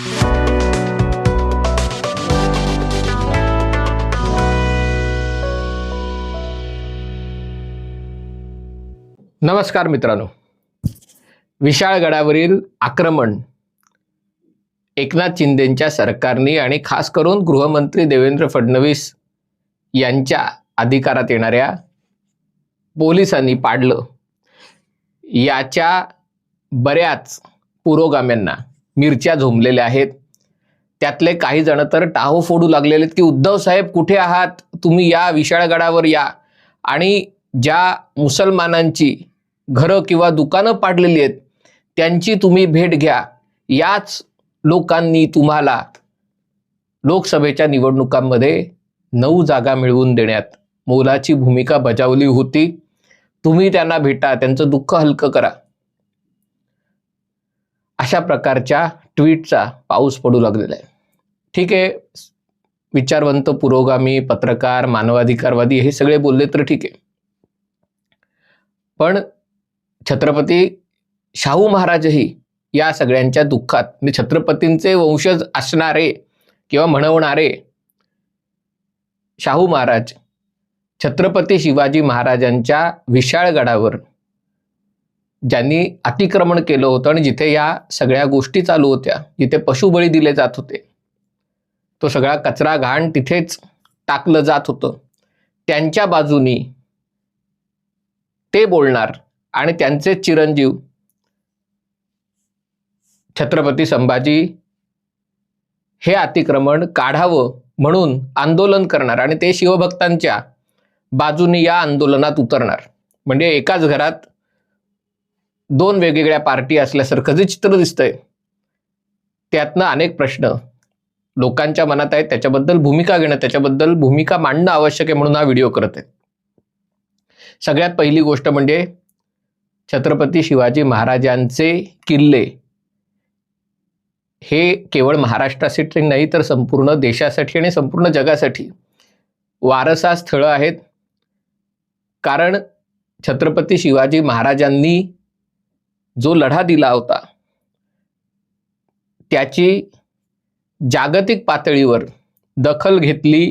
नमस्कार मित्रांनो. विशाळगडावरील आक्रमण एकनाथ शिंदेच्या सरकारने आणि खास करून गृहमंत्री देवेंद्र फडणवीस यांच्या अधिकारात येणाऱ्या पोलिसांनी पाडलं. याच्या बऱ्याच पुरोगाम्यांना मिरच्या झोंबलेल्या आहेत. त्यातले काही जण तर टाहो फोडू लागलेले आहेत की उद्धव साहेब कुठे आहात? तुम्ही या विशाळगडावर या. आणि ज्या मुसलमानांची घरं किंवा दुकानं पाडलेली आहेत त्यांची तुम्ही भेट घ्या. याच लोकांनी तुम्हाला लोकसभेच्या निवडणुकांमध्ये नऊ जागा मिळवून देण्यात मोलाची भूमिका बजावली होती. तुम्ही त्यांना भेटा त्यांचं दुःख हलकं करा. अशा प्रकारच्या ट्विटचा पाऊस पडू लागलेला आहे. ठीक आहे विचारवंत पुरोगामी पत्रकार मानवाधिकारवादी हे सगळे बोलले तर ठीक आहे. पण छत्रपती शाहू महाराजही या सगळ्यांच्या दुःखात म्हणजे छत्रपतींचे वंशज असणारे किंवा म्हणवणारे शाहू महाराज छत्रपती शिवाजी महाराजांच्या विशाळगडावर ज्यांनी अतिक्रमण केलं होतं आणि जिथे या सगळ्या गोष्टी चालू होत्या जिथे पशुबळी दिले जात होते तो सगळा कचरा घाण तिथेच टाकलं जात होतं. त्यांच्या बाजूनी ते बोलणार आणि त्यांचे चिरंजीव छत्रपती संभाजी हे अतिक्रमण काढावं म्हणून आंदोलन करणार आणि ते शिवभक्तांच्या बाजूनी या आंदोलनात उतरणार. म्हणजे एकाच घरात दोन वेगवेगळ्या पार्टी असल्यासारखं जे चित्र दिसतंय त्यातनं अनेक प्रश्न लोकांच्या मनात आहेत. त्याच्याबद्दल भूमिका घेणं त्याच्याबद्दल भूमिका मांडणं आवश्यक आहे म्हणून हा व्हिडिओ करत आहे. सगळ्यात पहिली गोष्ट म्हणजे छत्रपती शिवाजी महाराजांचे किल्ले. हे केवळ महाराष्ट्रासाठी नाही तर संपूर्ण देशासाठी आणि संपूर्ण जगासाठी वारसा स्थळं आहेत. कारण छत्रपती शिवाजी महाराजांनी जो लढा दिला होता त्याची जागतिक पातळीवर दखल घेतली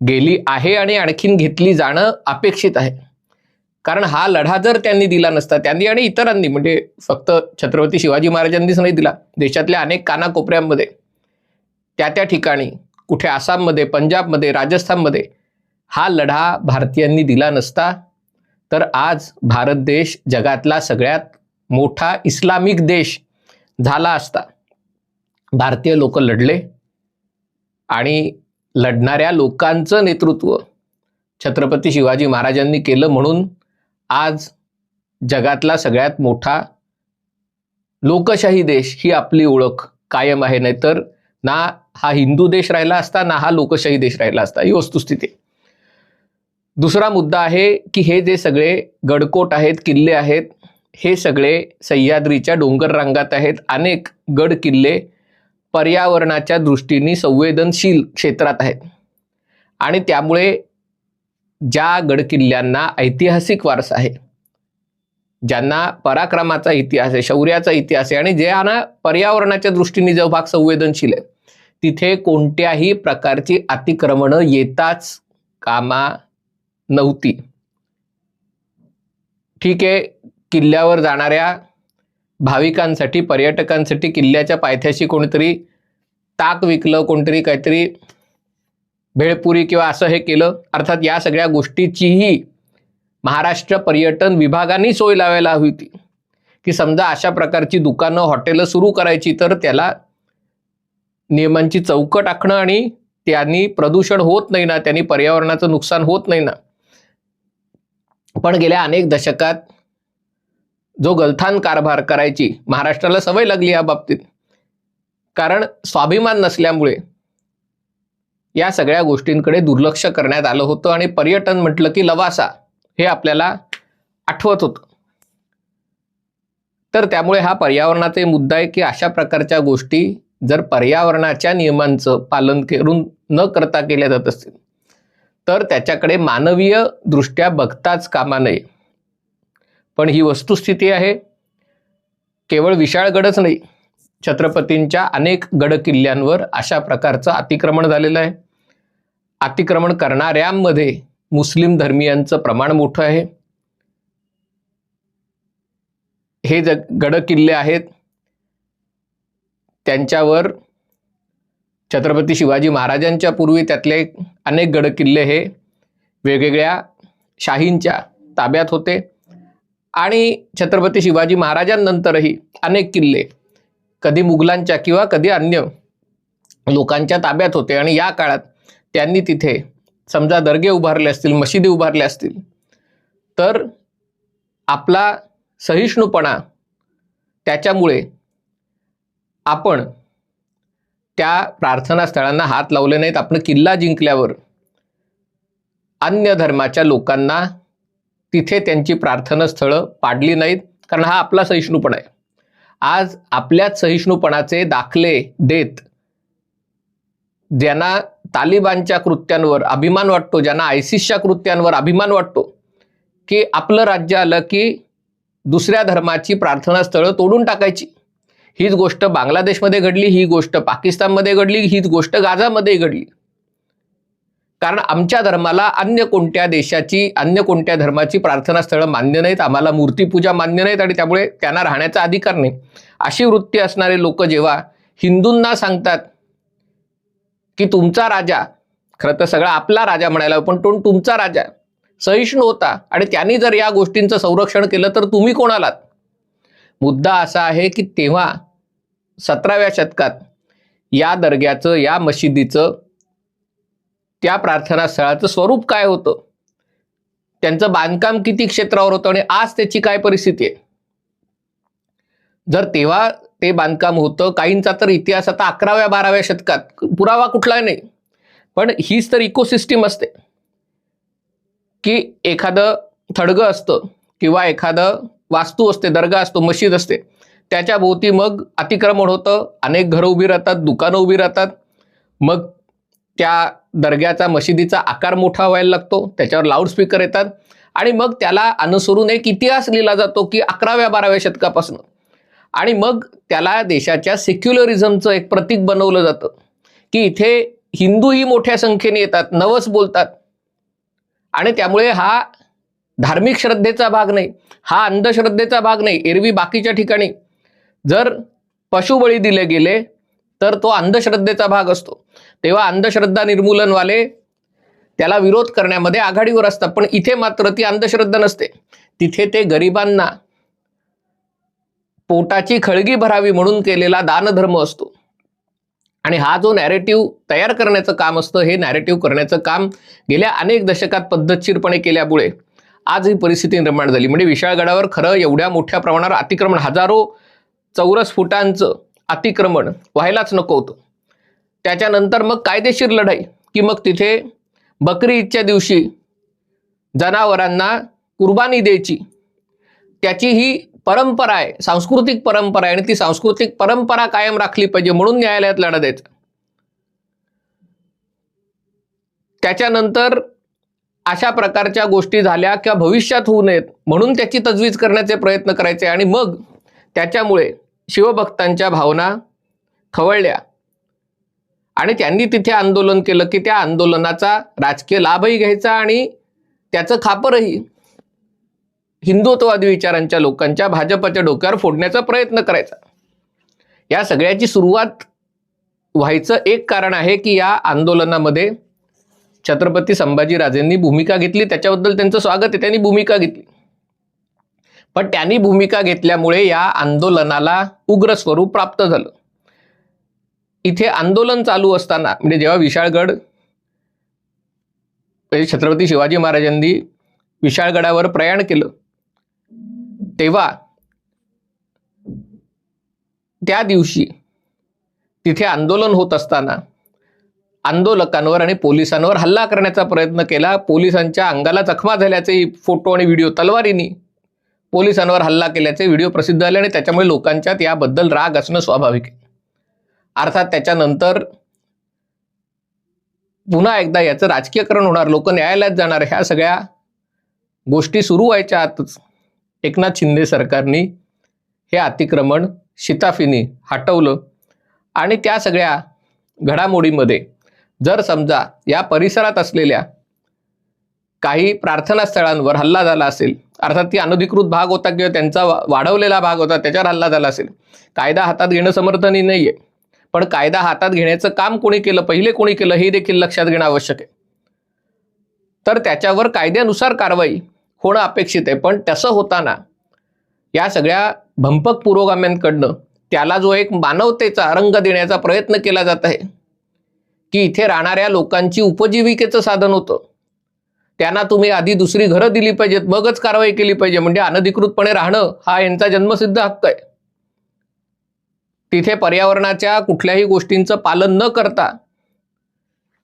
गेली आहे आणि आणखीन घेतली जाणं अपेक्षित आहे. कारण हा लढा जर त्यांनी दिला नसता त्यांनी आणि इतरांनी म्हणजे फक्त छत्रपती शिवाजी महाराजांनीच नाही दिला देशातल्या अनेक कानाकोपऱ्यांमध्ये त्या त्या ठिकाणी कुठे आसाममध्ये पंजाबमध्ये राजस्थानमध्ये हा लढा भारतीयांनी दिला नसता तर आज भारत देश जगातला सगळ्यात मोठा इस्लामिक देश झाला असता. भारतीय लोक लढले आणि लढणाऱ्या लोकांचं नेतृत्व छत्रपती शिवाजी महाराजांनी केलं म्हणून आज जगातला सगळ्यात मोठा लोकशाही देश ही आपली ओळख कायम आहे. नाहीतर ना हा हिंदू देश राहिला असता ना हा लोकशाही देश राहिला असता. ही वस्तुस्थिती. दुसरा मुद्दा आहे की हे जे सगळे गडकोट आहेत किल्ले आहेत हे सगळे सह्याद्रीच्या डोंगर रांगात आहेत. अनेक गड किल्ले पर्यावरणाच्या दृष्टीने संवेदनशील क्षेत्रात आहेत. आणि त्यामुळे ज्या गडकिल्ल्यांना ऐतिहासिक वारसा आहे ज्यांना पराक्रमाचा इतिहास आहे शौर्याचा इतिहास आहे आणि ज्यांना पर्यावरणाच्या दृष्टीने जो भाग संवेदनशील आहे तिथे कोणत्याही प्रकारची अतिक्रमणं येताच कामा नव्हती. ठीक आहे. किल्ल्यावर जाणाऱ्या भाविकांसाठी पर्यटकांसाठी किल्ल्याच्या पायथ्याशी कोणीतरी ताक विकलं कोणतरी काहीतरी भेळपुरी किंवा असं हे केलं. अर्थात या सगळ्या गोष्टीचीही महाराष्ट्र पर्यटन विभागाने सोय लावायला हवी होती. की समजा अशा प्रकारची दुकानं हॉटेलं सुरू करायची तर त्याला नियमांची चौकट आखणं आणि त्यांनी प्रदूषण होत नाही ना त्यांनी पर्यावरणाचं नुकसान होत नाही ना. पण गेल्या अनेक दशकात जो गलथान कारभार करायची महाराष्ट्राला सवय लागली या बाबतीत. कारण स्वाभिमान नसल्यामुळे या सगळ्या गोष्टींकडे दुर्लक्ष करण्यात आलं होतं आणि पर्यटन म्हटलं की लवासा हे आपल्याला आठवत होतं. तर त्यामुळे हा पर्यावरणाचा मुद्दा आहे की अशा प्रकारच्या गोष्टी जर पर्यावरणाच्या नियमांचं पालन करून न करता केल्या जात असतील तर त्याच्याकडे मानवीय दृष्ट्या बघताच कामा नये. पण ही वस्तुस्थिती आहे. केवळ विशाळगडच नाही छत्रपतींच्या अनेक गड किल्ल्यांवर अशा प्रकारचं अतिक्रमण झालेलं आहे. अतिक्रमण करणाऱ्यांमध्ये मुस्लिम धर्मियांचं प्रमाण मोठं आहे. हे ज गड किल्ले आहेत त्यांच्यावर छत्रपती शिवाजी महाराजांच्या पूर्वी त्यातले अनेक गड किल्ले हे वेगवेगळ्या शाहींच्या ताब्यात होते. आणि छत्रपती शिवाजी महाराजांनंतरही अनेक किल्ले कधी मुघलांच्या किंवा कधी अन्य लोकांच्या ताब्यात होते. आणि या काळात त्यांनी तिथे समजा दर्गे उभारले असतील मशिदी उभारल्या असतील तर आपला सहिष्णुपणा त्याच्यामुळे आपण त्या प्रार्थना स्थळांना हात लावले नाहीत. आपण किल्ला जिंकल्यावर अन्य धर्माच्या लोकांना तिथे त्यांची प्रार्थना स्थळं पाडली नाहीत कारण हा आपला सहिष्णुपणा आहे. आज आपल्याच सहिष्णुपणाचे दाखले देत ज्यांना तालिबानच्या कृत्यांवर अभिमान वाटतो ज्यांना आयसिसच्या कृत्यांवर अभिमान वाटतो की आपलं राज्य आलं की दुसऱ्या धर्माची प्रार्थना स्थळं तोडून टाकायची. हीच गोष्ट बांगलादेशमध्ये घडली ही गोष्ट पाकिस्तानमध्ये घडली हीच गोष्ट गाझामध्ये घडली. कारण आमच्या धर्माला अन्य कोणत्या देशाची अन्य कोणत्या धर्माची प्रार्थना स्थळं मान्य नाहीत आम्हाला मूर्तीपूजा मान्य नाहीत आणि त्यामुळे त्यांना राहण्याचा अधिकार नाही. अशी वृत्ती असणारे लोक जेव्हा हिंदूंना सांगतात की तुमचा राजा खरं तर सगळा आपला राजा म्हणायला पण तो तुमचा राजा सहिष्णू होता आणि त्यांनी जर या गोष्टींचं संरक्षण केलं तर तुम्ही कोण आलात? मुद्दा असा आहे की तेव्हा सतराव्या शतकात या दर्ग्याचं या मशिदीचं त्या प्रार्थना स्थळाचं स्वरूप काय होतं? त्यांचं बांधकाम किती क्षेत्रावर होतं आणि आज त्याची काय परिस्थिती आहे? जर तेव्हा ते बांधकाम होतं काहींचा तर इतिहास आता अकराव्या बाराव्या शतकात पुरावा कुठला नाही. पण हीच तर इकोसिस्टीम असते. की एखादं थडगं असतं किंवा एखादं वास्तू असते दर्गा असतो मशीद असते. त्याच्या भोवती मग अतिक्रमण होतं अनेक घरं उभी राहतात दुकानं उभी राहतात. मग त्या दर्ग्याचा मशिदीचा आकार मोठा व्हायला लागतो त्याच्यावर लाऊडस्पीकर येतात आणि मग त्याला अनुसरून एक इतिहास लिहिला जातो की अकराव्या बाराव्या शतकापासून. आणि मग त्याला देशाच्या सेक्युलरिझमचं एक प्रतीक बनवलं जातं की इथे हिंदूही मोठ्या संख्येने येतात नवस बोलतात. आणि त्यामुळे हा धार्मिक श्रद्धेचा भाग नाही हा अंधश्रद्धेचा भाग नाही एरवी बाकीच्या ठिकाणी. जर पशुबळी दिले गेले तर तो अंधश्रद्धेचा भाग असतो. तेव्हा अंधश्रद्धा निर्मूलनवाले त्याला विरोध करण्यामध्ये आघाडीवर असतात. पण इथे मात्र ती अंधश्रद्धा नसते. तिथे ते गरिबांना पोटाची खळगी भरावी म्हणून केलेला दानधर्म असतो. आणि हा जो नॅरेटिव्ह तयार करण्याचं काम असतं हे नॅरेटिव्ह करण्याचं काम गेल्या अनेक दशकात पद्धतशीरपणे केल्यामुळे आज ही परिस्थिती निर्माण झाली. म्हणजे विशाळगडावर खरं एवढ्या मोठ्या प्रमाणावर अतिक्रमण हजारो चौरस फुटांचं अतिक्रमण व्हायलाच नको होतं. त्याच्यानंतर मग कायदेशीर लढाई की मग तिथे बकरी ईदच्या दिवशी जनावरांना कुर्बानी द्यायची. त्याची ही परंपरा आहे सांस्कृतिक परंपरा आहे आणि ती सांस्कृतिक परंपरा कायम राखली पाहिजे म्हणून न्यायालयात लढा द्यायचा त्याच्यानंतर अशा प्रकारच्या गोष्टी झाल्या किंवा भविष्यात होऊ नयेत म्हणून त्याची तजवीज करण्याचे प्रयत्न करायचे आणि मग त्याच्यामुळे शिवभक्तांच्या भावना खवळल्या. आणि त्यांनी तिथे आंदोलन केलं की त्या आंदोलनाचा राजकीय लाभही घ्यायचा आणि त्याचं खापरही हिंदुत्ववादी विचारांच्या लोकांच्या भाजपच्या डोक्यावर फोडण्याचा प्रयत्न करायचा. या सगळ्याची सुरुवात व्हायचं एक कारण आहे की या आंदोलनामध्ये छत्रपती संभाजीराजेंनी भूमिका घेतली त्याच्याबद्दल त्यांचं स्वागत आहे त्यांनी भूमिका घेतली. पण त्यांनी भूमिका घेतल्यामुळे या आंदोलनाला उग्र स्वरूप प्राप्त झालं. इथे आंदोलन चालू असताना म्हणजे जेव्हा विशाळगड म्हणजे छत्रपती शिवाजी महाराजांनी विशाळगडावर प्रयाण केलं तेव्हा त्या दिवशी तिथे आंदोलन होत असताना आंदोलकांवर आणि पोलिसांवर हल्ला करण्याचा प्रयत्न केला. पोलिसांच्या अंगाला जखमा झाल्याचे फोटो आणि व्हिडिओ तलवारीनी पोलिसांवर हल्ला केल्याचे व्हिडिओ प्रसिद्ध झाले आणि त्याच्यामुळे लोकांच्यात याबद्दल राग असणं स्वाभाविक आहे. अर्थात त्याच्यानंतर पुन्हा एकदा याचं राजकीयकरण होणार. लोक न्यायालयात जाणार. ह्या सगळ्या गोष्टी सुरू व्हायच्या आतच एकनाथ शिंदे सरकारने हे अतिक्रमण शिताफीने हटवलं. आणि त्या सगळ्या घडामोडीमध्ये जर समजा या परिसरात असलेल्या काही प्रार्थना स्थळांवर हल्ला झाला असेल अर्थात ती अनधिकृत भाग होता किंवा त्यांचा वाढवलेला भाग होता त्याच्यावर हल्ला झाला असेल कायदा हातात घेणं समर्थनी नाही आहे पण कायदा हातात घेण्याचं काम कोणी केलं पहिले कोणी केलं हे देखील लक्षात घेणं आवश्यक आहे. तर त्याच्यावर कायद्यानुसार कारवाई होणं अपेक्षित आहे. पण तसं होताना या सगळ्या भंपक पुरोगाम्यांकडनं त्याला जो एक मानवतेचा रंग देण्याचा प्रयत्न केला जात आहे की इथे राहणाऱ्या लोकांची उपजीविकेचं साधन होतं. त्यांना तुम्ही आधी दुसरी घरं दिली पाहिजेत मगच कारवाई केली पाहिजे. म्हणजे अनधिकृतपणे राहणं हा यांचा जन्मसिद्ध हक्क आहे. तिथे पर्यावरणाच्या कुठल्याही गोष्टींचं पालन न करता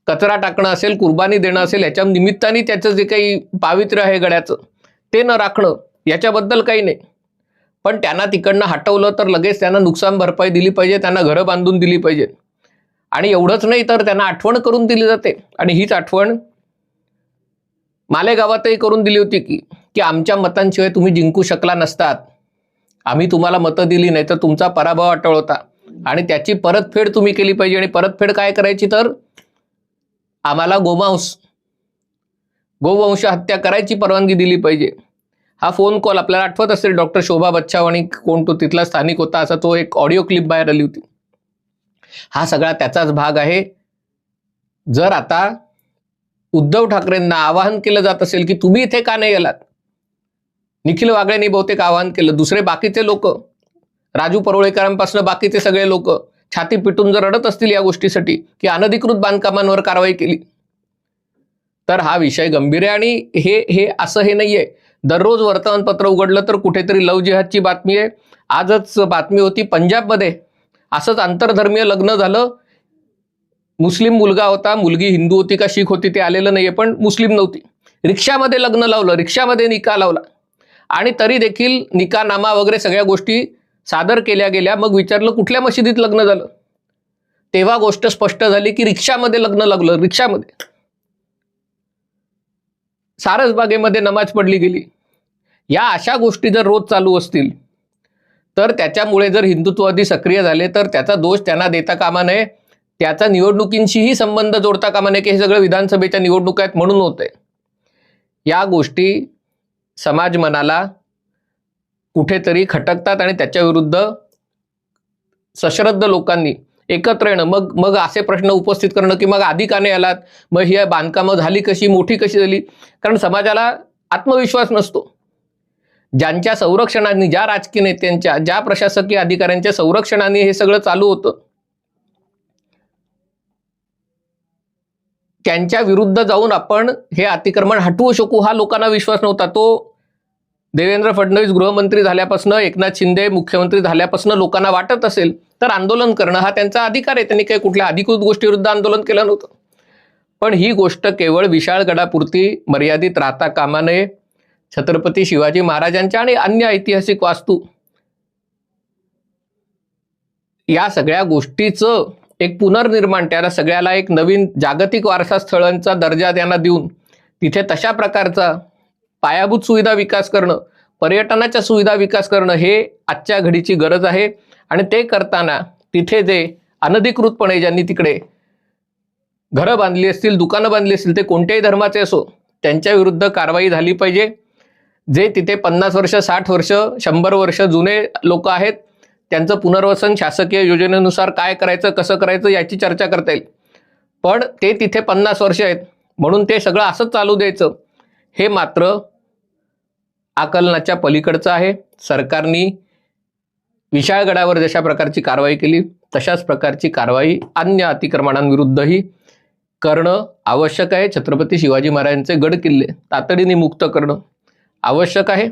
कचरा टाकणं असेल कुर्बानी देणं असेल याच्या निमित्ताने त्याचं जे काही पावित्र्य आहे गड्याचं ते न राखणं याच्याबद्दल काही नाही. पण त्यांना तिकडनं हटवलं तर लगेच त्यांना नुकसान भरपाई दिली पाहिजे त्यांना घरं बांधून दिली पाहिजेत आणि एवढंच नाही तर त्यांना आठवण करून दिली जाते. आणि हीच आठवण मालेगावातही करून दिली होती की की आमच्या मतांशिवाय तुम्ही जिंकू शकला नसतात. आम्ही तुम्हाला मतं दिली नाही तर तुमचा पराभव अटळ होता. आणि त्याची परतफेड तुम्ही केली पाहिजे. आणि परतफेड काय करायची तर? आम्हाला गोमांस गोवंश हत्या करायची परवानगी दिली पाहिजे. हा फोन कॉल आपल्याला आठवत असेल डॉक्टर शोभा बच्चाव आणि कोण तो तिथला स्थानिक होता. असा तो एक ऑडिओ क्लिप बाहेर आली होती. हा सगळा त्याचाच भाग आहे. जर आता उद्धव ठाकरेंना आवाहन केलं जात असेल की तुम्ही इथे का नाही गेलात निखिल वागळेंनी बहुतेक आवाहन केलं. दुसरे बाकीचे लोक राजू परोळेकरांपासून बाकीचे सगळे लोक छाती पिटून जर रडत असतील या गोष्टीसाठी की अनधिकृत बांधकामांवर कारवाई केली. तर हा विषय गंभीर आहे आणि हे हे असं हे नाहीये. दररोज वर्तमानपत्र उघडलं तर कुठेतरी लव जिहादची बातमी आहे. आजच बातमी होती पंजाबमध्ये. असंच आंतरधर्मीय लग्न झालं. मुस्लिम मुलगा होता मुलगी हिंदू होती का शीख होती ते आलेलं नाहीये पण मुस्लिम नव्हती. रिक्षामध्ये लग्न लावलं रिक्षामध्ये निकाल लावला. आणि तरी देखील निकानामा वगैरे सगळ्या गोष्टी सादर केल्या गेल्या. मग विचारलं कुठल्या मशिदीत लग्न झालं? तेव्हा गोष्ट स्पष्ट झाली की रिक्षामध्ये लग्न लागलं रिक्षामध्ये. सारसबागेमध्ये नमाज पडली गेली. या अशा गोष्टी जर रोज चालू असतील तर त्याच्यामुळे जर हिंदुत्ववादी सक्रिय झाले तर त्याचा दोष त्यांना देता कामा नये. त्याचा निवडणुकींशीही संबंध जोडता कामा नये की हे सगळं विधानसभेच्या निवडणुका आहेत म्हणून होतंय. या गोष्टी समाज मनाला कुठेतरी खटकतात आणि त्याच्या विरुद्ध सश्रद्ध लोकांनी एकत्र येणं. मग मग असे प्रश्न उपस्थित करणं की मग आधी का नाही आलात? मग ही बांधकामं झाली कशी? मोठी कशी झाली? कारण समाजाला आत्मविश्वास नसतो. ज्यांच्या संरक्षणाने ज्या राजकीय नेत्यांच्या ज्या प्रशासकीय अधिकाऱ्यांच्या संरक्षणाने हे सगळं चालू होतं त्यांच्या विरुद्ध जाऊन आपण हे अतिक्रमण हटवू शकू हा लोकांना विश्वास नव्हता. तो देवेंद्र फडणवीस गृहमंत्री झाल्यापासून एकनाथ शिंदे मुख्यमंत्री झाल्यापासून लोकांना वाटत असेल तर आंदोलन करणं हा त्यांचा अधिकार आहे. त्यांनी काही कुठल्या अधिकृत गोष्टीविरुद्ध आंदोलन केलं नव्हतं. पण ही गोष्ट केवळ विशाळगडापुरती मर्यादित राहता कामा नये. छत्रपती शिवाजी महाराजांच्या आणि अन्य ऐतिहासिक वास्तू. या सगळ्या गोष्टीचं एक पुनर्निर्माण त्याला सगळ्याला एक नवीन जागतिक वारसा स्थळांचा दर्जा त्यांना देऊन तिथे तशा प्रकारचा पायाभूत सुविधा विकास करणं पर्यटनाच्या सुविधा विकास करणं हे आजच्या घडीची गरज आहे. आणि ते करताना तिथे जे अनधिकृतपणे ज्यांनी तिकडे घरं बांधली असतील दुकानं बांधली असतील ते कोणत्याही धर्माचे असो त्यांच्या विरुद्ध कारवाई झाली पाहिजे. जे तिथे पन्नास वर्ष साठ वर्ष शंभर वर्ष जुने लोक आहेत त्यांचं पुनर्वसन शासकीय योजनेनुसार काय करायचं कसं करायचं याची चर्चा करता येईल. पण ते तिथे पन्नास वर्ष आहेत. म्हणून ते सगळं असंच चालू द्यायचं. हे मात्र आकलनाच्या पलीकडचं आहे. सरकारनी विशाळगडावर जशा प्रकारची कारवाई केली तशाच प्रकारची कारवाई अन्य अतिक्रमणांविरुद्धही करणं आवश्यक आहे. छत्रपती शिवाजी महाराजांचे गड किल्ले तातडीने मुक्त करणं आवश्यक आहे.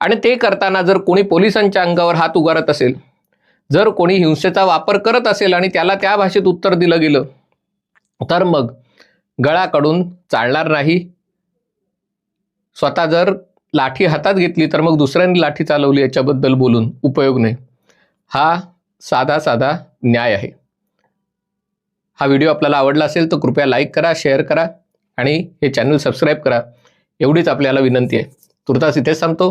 आणि ते करताना जर कोणी पोलिसांच्या अंगावर हात उगारत असेल जर कोणी हिंसेचा वापर करत असेल आणि त्याला त्या भाषेत उत्तर दिलं गेलं तर मग गळाकडून चालणार नाही. स्वतः जर लाठी हातात घेतली तर मग दुसऱ्यांनी लाठी चालवली याच्याबद्दल बोलून उपयोग नाही. हा साधा साधा न्याय आहे. हा व्हिडिओ आपल्याला आवडला असेल तर कृपया लाईक करा शेअर करा आणि हे चॅनल सबस्क्राईब करा. एवढीच आपल्याला विनंती आहे. तुर्तास इथेच थांबतो.